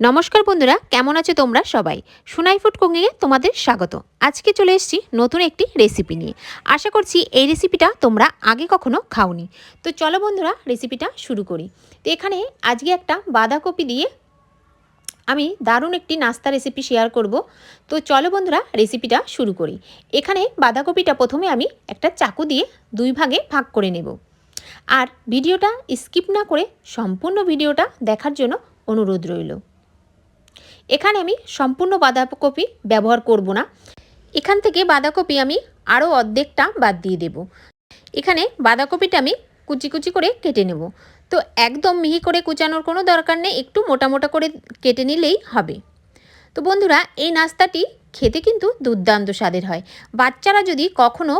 নমস্কার বন্ধুরা, কেমন আছো তোমরা সবাই? সুনাই ফুড কুকিংয়ে তোমাদের স্বাগত। আজকে চলে এসেছি নতুন একটি রেসিপি নিয়ে। আশা করছি এই রেসিপিটা তোমরা আগে কখনো খাওনি। তো চলো বন্ধুরা রেসিপিটা শুরু করি। তো এখানে আজকে একটা বাঁধাকপি দিয়ে আমি দারুণ একটি নাস্তা রেসিপি শেয়ার করব। তো চলো বন্ধুরা রেসিপিটা শুরু করি। এখানে বাঁধাকপিটা প্রথমে আমি একটা চাকু দিয়ে দুই ভাগে ভাগ করে নেব। আর ভিডিওটা স্কিপ না করে সম্পূর্ণ ভিডিওটা দেখার জন্য অনুরোধ রইল। এখানে আমি সম্পূর্ণ বাঁধাকপি ব্যবহার করব না। এখান থেকে বাঁধাকপি আমি আরও অর্ধেকটা বাদ দিয়ে দেব। এখানে বাঁধাকপিটা আমি কুচি কুচি করে কেটে নেব। তো একদম মিহি করে কুচানোর কোনো দরকার নেই, একটু মোটা মোটা করে কেটে নিলেই হবে। তো বন্ধুরা, এই নাস্তাটি খেতে কিন্তু দুর্দান্ত স্বাদের হয়। বাচ্চারা যদি কখনো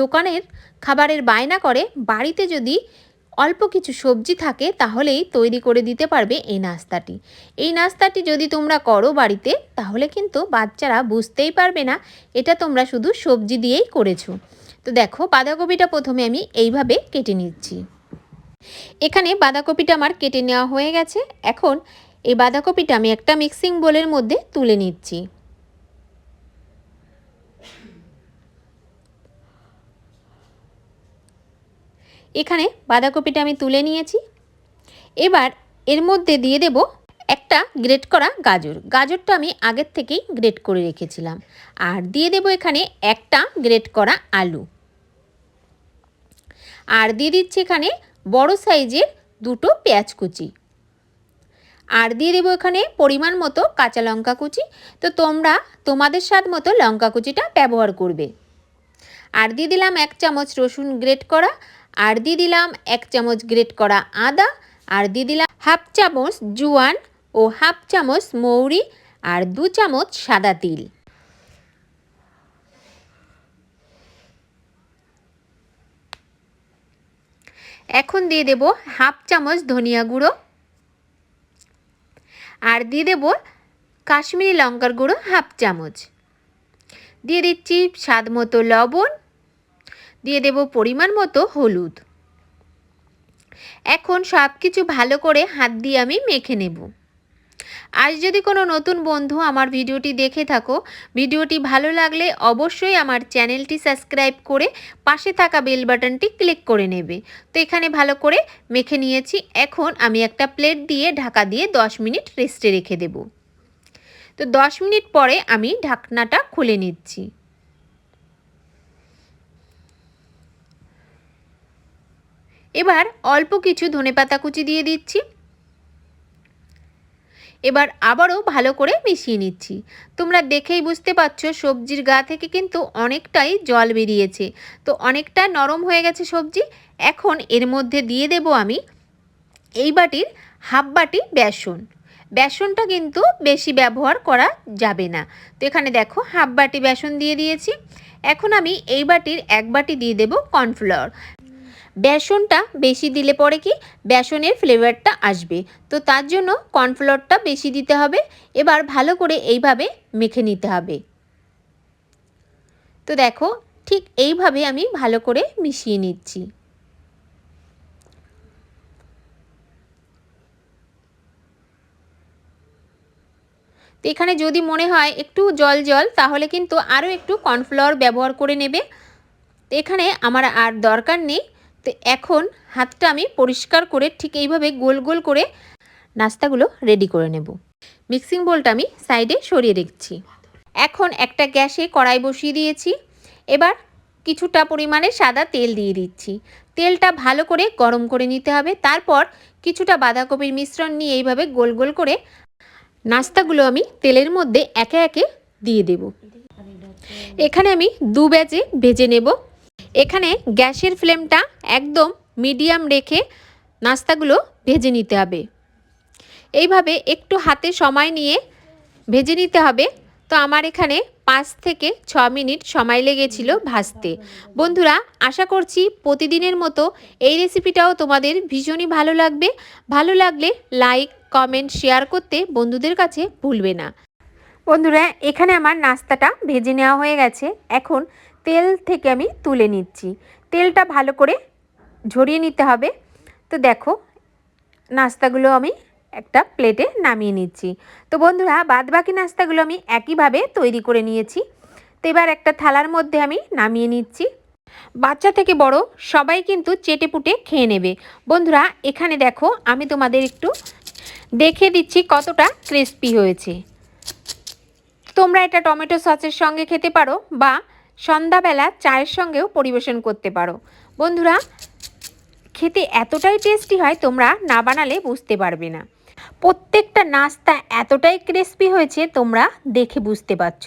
দোকানের খাবারের বায়না করে, বাড়িতে যদি অল্প কিছু সবজি থাকে, তাহলেই তৈরি করে দিতে পারবে এই নাস্তাটি। এই নাস্তাটি যদি তোমরা করো বাড়িতে, তাহলে কিন্তু বাচ্চারা বুঝতেই পারবে না, এটা তোমরা শুধু সবজি দিয়েই করেছ। তো দেখো, বাঁধাকপিটা প্রথমে আমি এইভাবে কেটে নিচ্ছি। এখানে বাঁধাকপিটা আমার কেটে নেওয়া হয়ে গেছে। এখন এই বাঁধাকপিটা আমি একটা মিক্সিং বোলের মধ্যে তুলে নিচ্ছি। এখানে বাঁধাকপিটা আমি তুলে নিয়েছি। এবার এর মধ্যে দিয়ে দেব একটা গ্রেট করা গাজর। গাজরটা আমি আগের থেকেই গ্রেট করে রেখেছিলাম। আর দিয়ে দেব এখানে একটা গ্রেট করা আলু। আর দিয়ে দিচ্ছি এখানে বড় সাইজের দুটো পেঁয়াজ কুচি। আর দিয়ে দেবো এখানে পরিমাণ মতো কাঁচা লঙ্কা কুচি। তো তোমরা তোমাদের স্বাদ মতো লঙ্কা কুচিটা ব্যবহার করবে। আর দিয়ে দিলাম এক চামচ রসুন গ্রেট করা। আর দিয়ে দিলাম এক চামচ গ্রেট করা আদা, আর দিয়ে দিলাম হাফ চামচ জুয়ান ও হাফ চামচ মৌরি আর দু চামচ সাদা তিল। এখন দিয়ে দেব হাফ চামচ ধনিয়া গুঁড়ো। আর দিয়ে দেব কাশ্মীরি লঙ্কার গুঁড়ো হাফ চামচ। দিয়ে দিচ্ছি স্বাদ মতো লবণ দিয়ে দেব পরিমাণ মতো হলুদ। এখন সব কিছু ভালো করে হাত দিয়ে আমি মেখে নেব। আজ যদি কোনো নতুন বন্ধু আমার ভিডিওটি দেখে থাকো, ভিডিওটি ভালো লাগলে অবশ্যই আমার চ্যানেলটি সাবস্ক্রাইব করে পাশে থাকা বেল বাটনটি ক্লিক করে নেবে। তো এখানে ভালো করে মেখে নিয়েছি। এখন আমি একটা প্লেট দিয়ে ঢাকা দিয়ে 10 মিনিট রেস্টে রেখে দেব। তো 10 মিনিট পরে আমি ঢাকনাটা খুলে নিচ্ছি। এবার অল্প কিছু ধনেপাতা কুচি দিয়ে দিচ্ছি। এবার আবারও ভালো করে মিশিয়ে নিচ্ছি। তোমরা দেখেই বুঝতে পারছ, সবজির গা থেকে কিন্তু অনেকটাই জল বেরিয়েছে। তো অনেকটা নরম হয়ে গেছে সবজি। এখন এর মধ্যে দিয়ে দেব আমি এই বাটির হাফ বাটি বেসন। বেসনটা কিন্তু বেশি ব্যবহার করা যাবে না। তো এখানে দেখো, হাফ বাটি বেসন দিয়ে দিয়েছি। এখন আমি এই বাটির এক বাটি দিয়ে দেব কর্নফ্লাওয়ার। বেসনটা বেশি দিলে পরে কি বেসনের ফ্লেভারটা আসবে। তো তার জন্য কর্নফ্লোরটা বেশি দিতে হবে। এবার ভালো করে এইভাবে মেখে নিতে হবে। তো দেখো, ঠিক এইভাবে আমি ভালো করে মিশিয়ে নিচ্ছি। তো এখানে যদি মনে হয় একটু জল জল, তাহলে কিন্তু আরও একটু কর্নফ্লাওয়ার ব্যবহার করে নেবে। এখানে আমার আর দরকার নেই। তো এখন হাতটা আমি পরিষ্কার করে ঠিক এইভাবে গোল গোল করে নাস্তাগুলো রেডি করে নেব। মিক্সিং বোলটা আমি সাইডে সরিয়ে রেখেছি। এখন একটা গ্যাসে কড়াই বসিয়ে দিয়েছি। এবার কিছুটা পরিমাণে সাদা তেল দিয়ে দিচ্ছি। তেলটা ভালো করে গরম করে নিতে হবে। তারপর কিছুটা বাঁধাকপির মিশ্রণ নিয়ে এইভাবে গোল গোল করে নাস্তাগুলো আমি তেলের মধ্যে একে একে দিয়ে দেব। এখানে আমি দু ব্যাচে ভেজে নেব। এখানে গ্যাসের ফ্লেমটা একদম মিডিয়াম রেখে নাস্তাগুলো ভেজে নিতে হবে। এইভাবে একটু হাতে সময় নিয়ে ভেজে নিতে হবে। তো আমার এখানে পাঁচ থেকে ছ মিনিট সময় লেগেছিল ভাজতে। বন্ধুরা, আশা করছি প্রতিদিনের মতো এই রেসিপিটাও তোমাদের ভীষণই ভালো লাগবে। ভালো লাগলে লাইক, কমেন্ট, শেয়ার করতে বন্ধুদের কাছে ভুলবে না। বন্ধুরা, এখানে আমার নাস্তাটা ভেজে নেওয়া হয়ে গেছে। এখন তেল থেকে আমি তুলে নিচ্ছি। তেলটা ভালো করে ঝরিয়ে নিতে হবে। তো দেখো, নাস্তাগুলো আমি একটা প্লেটে নামিয়ে নিচ্ছি। তো বন্ধুরা, বাদবাকি নাস্তাগুলো আমি একইভাবে তৈরি করে নিয়েছি। তো এবার একটা থালার মধ্যে আমি নামিয়ে নিচ্ছি। বাচ্চা থেকে বড় সবাই কিন্তু চেটে পুটে খেয়ে নেবে। বন্ধুরা, এখানে দেখো, আমি তোমাদের একটু দেখে দিচ্ছি কতটা ক্রিস্পি হয়েছে। তোমরা এটা টমেটো সসের সঙ্গে খেতে পারো বা সন্ধ্যাবেলা চায়ের সঙ্গেও পরিবেশন করতে পারো। বন্ধুরা, খেতে এতটাই টেস্টি হয় তোমরা না বানালে বুঝতে পারবে না। প্রত্যেকটা নাস্তা এতটাই ক্রিস্পি হয়েছে তোমরা দেখে বুঝতে পারছ।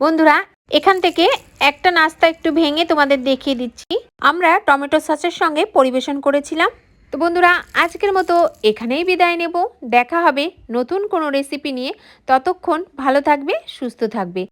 বন্ধুরা, এখান থেকে একটা নাস্তা একটু ভেঙে তোমাদের দেখিয়ে দিচ্ছি। আমরা টমেটো সসের সঙ্গে পরিবেশন করেছিলাম। তো বন্ধুরা, আজকের মতো এখানেই বিদায় নেব। দেখা হবে নতুন কোনো রেসিপি নিয়ে। ততক্ষণ ভালো থাকবে, সুস্থ থাকবে।